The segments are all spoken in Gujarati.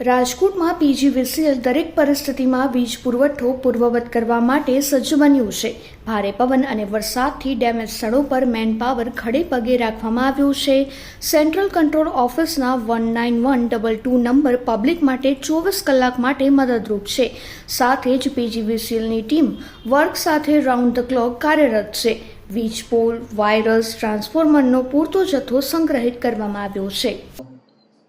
રાજકોટમાં પીજીવીસીએલ દરેક પરિસ્થિતિમાં વીજ પુરવઠો પૂર્વવત કરવા માટે સજ્જ બન્યું છે. ભારે પવન અને વરસાદથી ડેમેજ સ્થળો પર મેનપાવર ખડે પગે રાખવામાં આવ્યું છે. સેન્ટ્રલ કંટ્રોલ ઓફિસના one nine one double two number public માટે ચોવીસ કલાક માટે મદદરૂપ છે. સાથે જ પીજીવીસીએલની ટીમ વર્ક સાથે રાઉન્ડ ધ ક્લોક કાર્યરત છે. વીજ પોલ, વાયરસ, ટ્રાન્સફોર્મરનો પૂરતો જથ્થો સંગ્રહિત કરવામાં આવ્યો છે.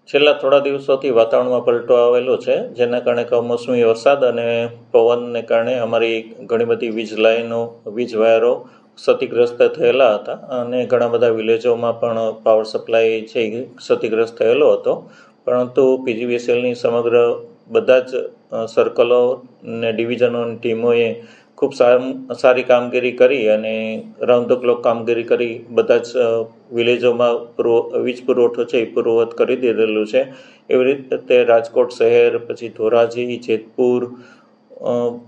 છેલ્લા થોડા દિવસોથી વાતાવરણમાં પલટો આવેલો છે, જેના કારણે કમોસમી વરસાદ અને પવનને કારણે અમારી ઘણી બધી વીજ લાઈનો, વીજ વાયરો ક્ષતિગ્રસ્ત થયેલા હતા અને ઘણા બધા વિલેજોમાં પણ પાવર સપ્લાય છે ક્ષતિગ્રસ્ત થયેલો હતો. પરંતુ પીજીવીએસએલની સમગ્ર બધા જ સર્કલો ને ડિવિઝનોની ટીમોએ ખૂબ સાર- કામગીરી કરી અને રાઉન્ડ ક્લોક કામગીરી કરી. બધા જ વિલેજોમાં પૂર્વ, વીજ પુરવઠો છે એ પૂર્વવત કરી દીધેલું છે. એવી રીતે રાજકોટ શહેર, પછી ધોરાજી, જેતપુર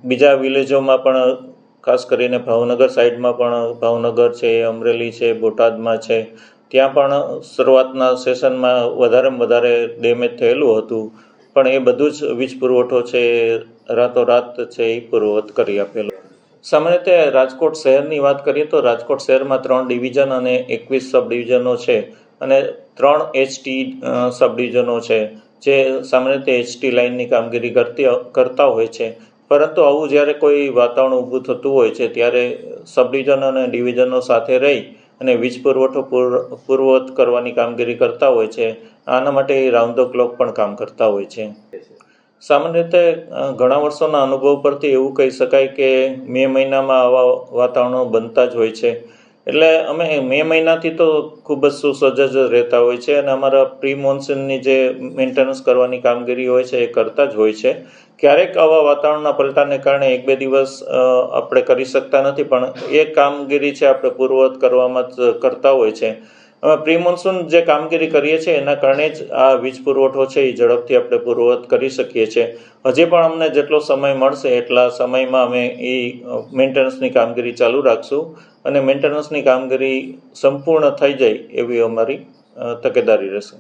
બીજા વિલેજોમાં પણ, ખાસ કરીને ભાવનગર સાઈડમાં પણ ભાવનગર છે, અમરેલી છે, બોટાદમાં છે. ત્યાં પણ શરૂઆતના સેશનમાં વધારેમાં વધારે ડેમેજ થયેલું હતું. પણ એ બધું જ વીજ પુરવઠો છે, રાતોરાત છે એ પૂર્વવત કરી આપેલો. સામાન્ય રીતે રાજકોટ શહેરની વાત કરીએ તો રાજકોટ શહેરમાં ત્રણ ડિવિઝન અને એકવીસ સબ ડિવિઝનો છે અને ત્રણ એચટી સબ ડિવિઝનો છે, જે સામાન્ય રીતે એચટી લાઇનની કામગીરી કરતી, કરતા હોય છે. પરંતુ આવું જ્યારે કોઈ વાતાવરણ ઊભું થતું હોય છે, ત્યારે સબ ડિવિઝન અને ડિવિઝનો સાથે રહી અને વીજ પુરવઠો પૂર પૂર્વવત કરવાની કામગીરી કરતા હોય છે. આના માટે રાઉન્ડ ધ ક્લોક પણ કામ કરતા હોય છે. સામાન્ય રીતે ઘણા વર્ષોના અનુભવ પરથી એવું કહી શકાય કે મે મહિનામાં આવા વાતાવરણો બનતા જ હોય છે. એટલે અમે મે મહિનાથી તો ખૂબ જ સુસજ્જ રહેતા હોય છે અને અમારા પ્રી મોન્સૂનની જે મેન્ટેનન્સ કરવાની કામગીરી હોય છે એ કરતા જ હોય છે. ક્યારેક આવા વાતાવરણના પલટાને કારણે એક બે દિવસ આપણે કરી શકતા નથી પણ એ કામગીરી છે આપણે પૂર્વવત કરવામાં જ કરતા હોય છે. અમે પ્રી મોન્સૂન જે કામગીરી કરીએ છીએ, એના કારણે જ આ વીજ પુરવઠો છે, એ ઝડપથી આપણે પૂર્વવત કરી શકીએ છીએ. હજી પણ અમને જેટલો સમય મળશે, એટલા સમયમાં અમે એ મેન્ટેનન્સની કામગીરી ચાલુ રાખશું. અને મેન્ટેનન્સની કામગીરી સંપૂર્ણ થઈ જાય એવી અમારી તકેદારી રહેશે.